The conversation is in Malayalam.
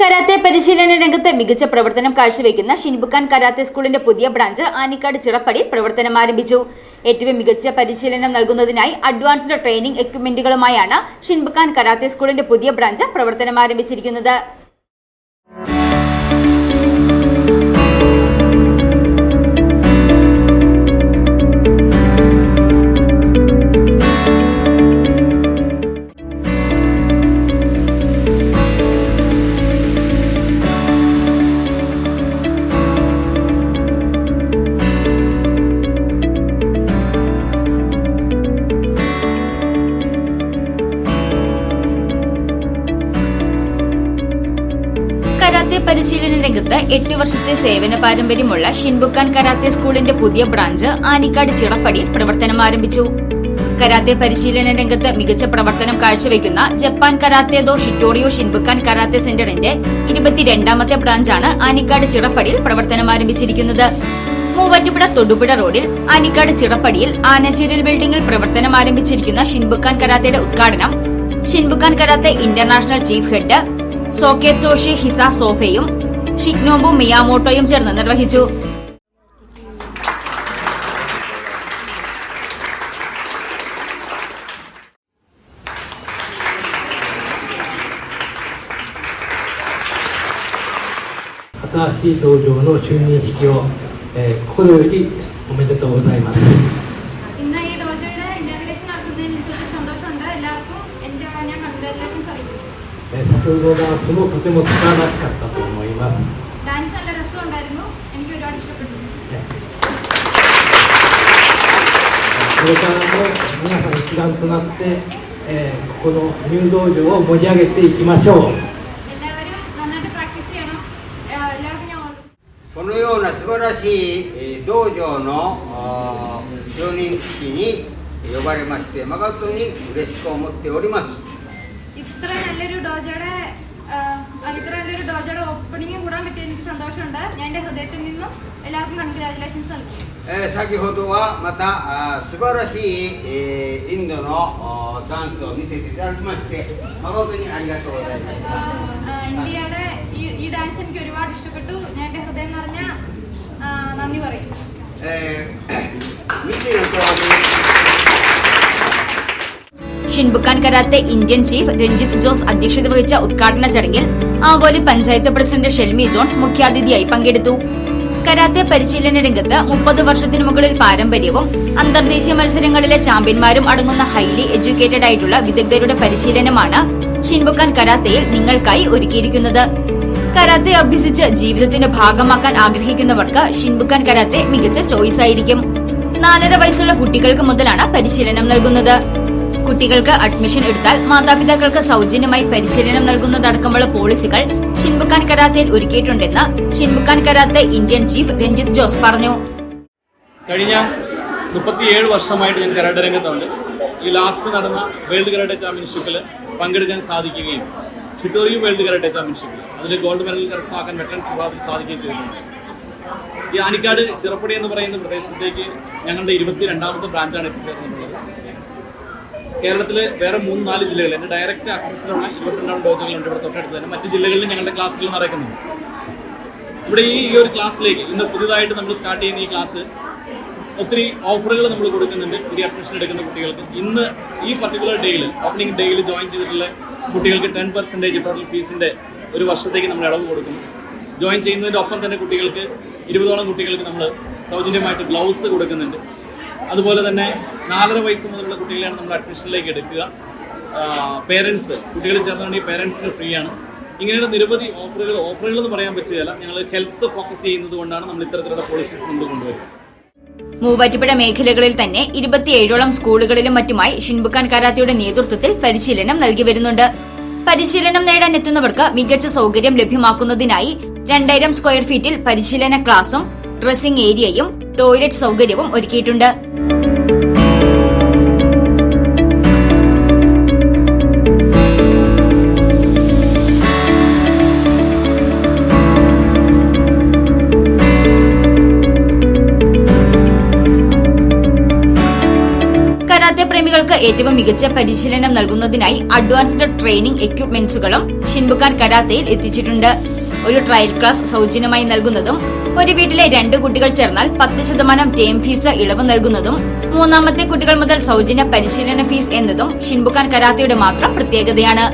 കരാത്തെ പരിശീലന രംഗത്ത് മികച്ച പ്രവർത്തനം കാഴ്ചവെക്കുന്ന ഷിൻബുക്കാൻ കരാത്തെ സ്കൂളിന്റെ പുതിയ ബ്രാഞ്ച് ആനിക്കാട് ചിറപ്പടിയിൽ പ്രവർത്തനം ആരംഭിച്ചു. ഏറ്റവും മികച്ച പരിശീലനം നൽകുന്നതിനായി അഡ്വാൻസ്ഡ് ട്രെയിനിംഗ് എക്യുപ്മെന്റുകളുമായാണ് ഷിൻബുക്കാൻ കരാത്തെ സ്കൂളിന്റെ പുതിയ ബ്രാഞ്ച് പ്രവർത്തനം ആരംഭിച്ചിരിക്കുന്നത്. കരാത്തെ പരിശീലന രംഗത്ത് എട്ട് വർഷത്തെ സേവന പാരമ്പര്യമുള്ള ഷിൻബുക്കാൻ കരാത്തെ സ്കൂളിന്റെ പുതിയ ബ്രാഞ്ച് ആനിക്കാട് ചിറപ്പടിയിൽ പ്രവർത്തനം ആരംഭിച്ചു. കരാത്തെ പരിശീലന രംഗത്ത് മികച്ച പ്രവർത്തനം കാഴ്ചവെക്കുന്ന Japan karate do Shitoryu Shinbukan karate സെന്ററിന്റെ ഇരുപത്തിരണ്ടാമത്തെ ബ്രാഞ്ചാണ് ആനിക്കാട് ചിറപ്പടിയിൽ പ്രവർത്തനം ആരംഭിച്ചിരിക്കുന്നത്. മൂവാറ്റുപുഴ തൊടുപുഴ റോഡിൽ ആനിക്കാട് ചിറപ്പടിയിൽ ആനശീരൽ ബിൽഡിംഗിൽ പ്രവർത്തനം ആരംഭിച്ചിരിക്കുന്ന ഷിൻബുക്കാൻ കരാത്തയുടെ ഉദ്ഘാടനം Shinbukan karate international chief head സോക്കേത്തോഷി Hiza സോഫയും ഷിഗ്നോബു മിയാമോട്ടോയും ചേർന്ന് നിർവഹിച്ചു 新しい道場の就任式を、えー心よりおめでとうございます 先ほどのダンとても素晴らしかったと思います。これからも皆さん一丸となって、えー、ここの入道場を盛り上げていきましょう。このような素晴らしい道場の就任式に呼ばれまして誠に嬉しく思っております。ഇത്ര നല്ലൊരു ഡോജയുടെ ഇത്ര നല്ലൊരു ഡോജയുടെ ഓപ്പണിംഗ് കൂടാൻ പറ്റിയ എനിക്ക് സന്തോഷമുണ്ട്. ഞാൻ എന്റെ ഹൃദയത്തിൽ നിന്നും എല്ലാവർക്കും കൺഗ്രാജുലേഷൻസ് നൽകി ഡാൻസ് എനിക്ക് ഒരുപാട് ഇഷ്ടപ്പെട്ടു. ഞാൻ എന്റെ ഹൃദയം നിറഞ്ഞ നന്ദി പറയും. Shinbukan karate Indian chief Ranjith Jose അധ്യക്ഷത വഹിച്ച ഉദ്ഘാടന ചടങ്ങിൽ ആവോലി പഞ്ചായത്ത് പ്രസിഡന്റ് ഷെൽമി ജോൺസ് മുഖ്യാതിഥിയായി പങ്കെടുത്തു. കരാത്തെ പരിശീലന രംഗത്ത് മുപ്പത് വർഷത്തിനു മുകളിൽ പാരമ്പര്യവും അന്തർദേശീയ മത്സരങ്ങളിലെ ചാമ്പ്യന്മാരും അടങ്ങുന്ന ഹൈലി എഡ്യൂക്കേറ്റഡ് ആയിട്ടുള്ള വിദഗ്ധരുടെ പരിശീലനമാണ് ഷിൻബുക്കാൻ കരാത്തയിൽ നിങ്ങൾക്കായി ഒരുക്കിയിരിക്കുന്നത്. കരാത്തെ അഭ്യസിച്ച് ജീവിതത്തിന്റെ ഭാഗമാക്കാൻ ആഗ്രഹിക്കുന്നവർക്ക് ഷിൻബുക്കാൻ കരാത്തെ മികച്ച ചോയ്സ് ആയിരിക്കും. നാലര വയസ്സുള്ള കുട്ടികൾക്ക് മുതലാണ് പരിശീലനം നൽകുന്നത്. കുട്ടികൾക്ക് അഡ്മിഷൻ എടുത്താൽ മാതാപിതാക്കൾക്ക് സൗജന്യമായി പരിശീലനം നൽകുന്നതടക്കമുള്ള പോളിസികൾ ഷിൻബുക്കാൻ കരാത്തയിൽ ഒരുക്കിയിട്ടുണ്ടെന്ന് Shinbukan karate Indian chief Ranjith Jose പറഞ്ഞു. കഴിഞ്ഞ മുപ്പത്തിയേഴ് വർഷമായിട്ട് ഞാൻ കരാട്ട രംഗത്തുണ്ട്. ഈ ലാസ്റ്റ് നടന്ന വേൾഡ് കരാട്ടെ ചാമ്പ്യൻഷിപ്പിൽ പങ്കെടുക്കാൻ സാധിക്കുകയും ഷിറ്റോറിയ വേൾഡ് കരാട്ടെ ചാമ്പ്യൻഷിപ്പിൽ അതിൽ ഗോൾഡ് മെഡൽ കരസ്ഥമാക്കാൻ വെറ്ററൻസ് വിഭാഗത്തിൽ സാധിക്കുകയും ചെയ്തിട്ടുണ്ട്. ഈ ആനിക്കാട് ചിറപ്പടി എന്ന് പറയുന്ന പ്രദേശത്തേക്ക് ഞങ്ങളുടെ ഇരുപത്തി രണ്ടാമത്തെ ബ്രാഞ്ചാണ് എത്തിച്ചേർന്നിട്ടുള്ളത്. കേരളത്തിലെ വേറെ മൂന്ന് നാല് ജില്ലകൾ. എന്റെ ഡയറക്റ്റ് ആക്സസിലുള്ള ഇരുപത്തിരണ്ടാം ഡോസുകളുണ്ട് ഇവിടെ തൊട്ടടുത്ത് തന്നെ. മറ്റ് ജില്ലകളിൽ ഞങ്ങളുടെ ക്ലാസ്സുകൾ നടക്കുന്നുണ്ട് ഇവിടെ ഈ ഈ ഒരു ക്ലാസ്സിലേക്ക് ഇന്ന് പുതിയതായിട്ട് നമ്മൾ സ്റ്റാർട്ട് ചെയ്യുന്ന ഈ ക്ലാസ് ഒത്തിരി ഓഫറുകൾ നമ്മൾ കൊടുക്കുന്നുണ്ട്. പുതിയ അഡ്മിഷൻ എടുക്കുന്ന കുട്ടികൾക്ക്. ഇന്ന് ഈ പർട്ടിക്കുലർ ഡേയിൽ ഓപ്പണിംഗ് ഡേയിൽ ജോയിൻ ചെയ്തിട്ടുള്ള കുട്ടികൾക്ക് ടെൻ പെർസെന്റേജ് ടോട്ടൽ ഫീസിന്റെ ഒരു വർഷത്തേക്ക് നമ്മൾ ഇളവ് കൊടുക്കുന്നു. ജോയിൻ ചെയ്യുന്നതിന്റെ ഒപ്പം തന്നെ കുട്ടികൾക്ക് ഇരുപതോളം കുട്ടികൾക്ക് നമ്മൾ സൗജന്യമായിട്ട് ഗ്ലൗസ് കൊടുക്കുന്നുണ്ട്. അതുപോലെ തന്നെ നാലര വയസ്സ് മുതലുള്ള കുട്ടികളെയാണ് നമ്മൾ അഡ്മിഷനിലേക്ക് എടുക്കുക. പേരൻസ് കുട്ടികൾ ചേർന്നുണ്ടെങ്കിൽ പേരൻസിന് ഫ്രീ ആണ്. ഇങ്ങനെയുള്ള നിരവധി ഓഫറുകൾ ഓഫറുകൾ എന്ന് പറയാൻ പറ്റുകയില്ല. ഞങ്ങൾ ഹെൽത്ത് ഫോക്കസ് ചെയ്യുന്നത് കൊണ്ടാണ് നമ്മൾ ഇത്തരത്തിലുള്ള പോളിസീസ് നമ്മൾ കൊണ്ടുവരുന്നത്. മൂവാറ്റുപുഴ മേഖലകളിൽ തന്നെ ഇരുപത്തിയേഴോളം സ്കൂളുകളിലും മറ്റുമായി ഷിൻബുക്കാൻ കരാത്തിയുടെ നേതൃത്വത്തിൽ പരിശീലനം നൽകി വരുന്നുണ്ട്. പരിശീലനം നേടാൻ എത്തുന്നവർക്ക് മികച്ച സൗകര്യം ലഭ്യമാക്കുന്നതിനായി രണ്ടായിരം സ്ക്വയർ ഫീറ്റിൽ പരിശീലന ക്ലാസും ഡ്രസ്സിംഗ് ഏരിയയും ടോയ്ലറ്റ് സൗകര്യവും ഒരുക്കിയിട്ടുണ്ട്. പ്രേമികൾക്ക് ഏറ്റവും മികച്ച പരിശീലനം നൽകുന്നതിനായി അഡ്വാൻസ്ഡ് ട്രെയിനിംഗ് എക്യുപ്മെന്റ്സുകളും ഷിൻബുക്കാൻ കരാത്തയിൽ എത്തിച്ചിട്ടുണ്ട്. ഒരു ട്രയൽ ക്ലാസ് സൗജന്യമായി നൽകുന്നതും ഒരു വീട്ടിലെ രണ്ട് കുട്ടികൾ ചേർന്നാൽ പത്ത് ശതമാനം ടേം ഫീസ് ഇളവ് നൽകുന്നതും മൂന്നാമത്തെ കുട്ടികൾ മുതൽ സൗജന്യ പരിശീലന ഫീസ് എന്നതും ഷിൻബുക്കാൻ കരാത്തയുടെ മാത്രം പ്രത്യേകതയാണ്.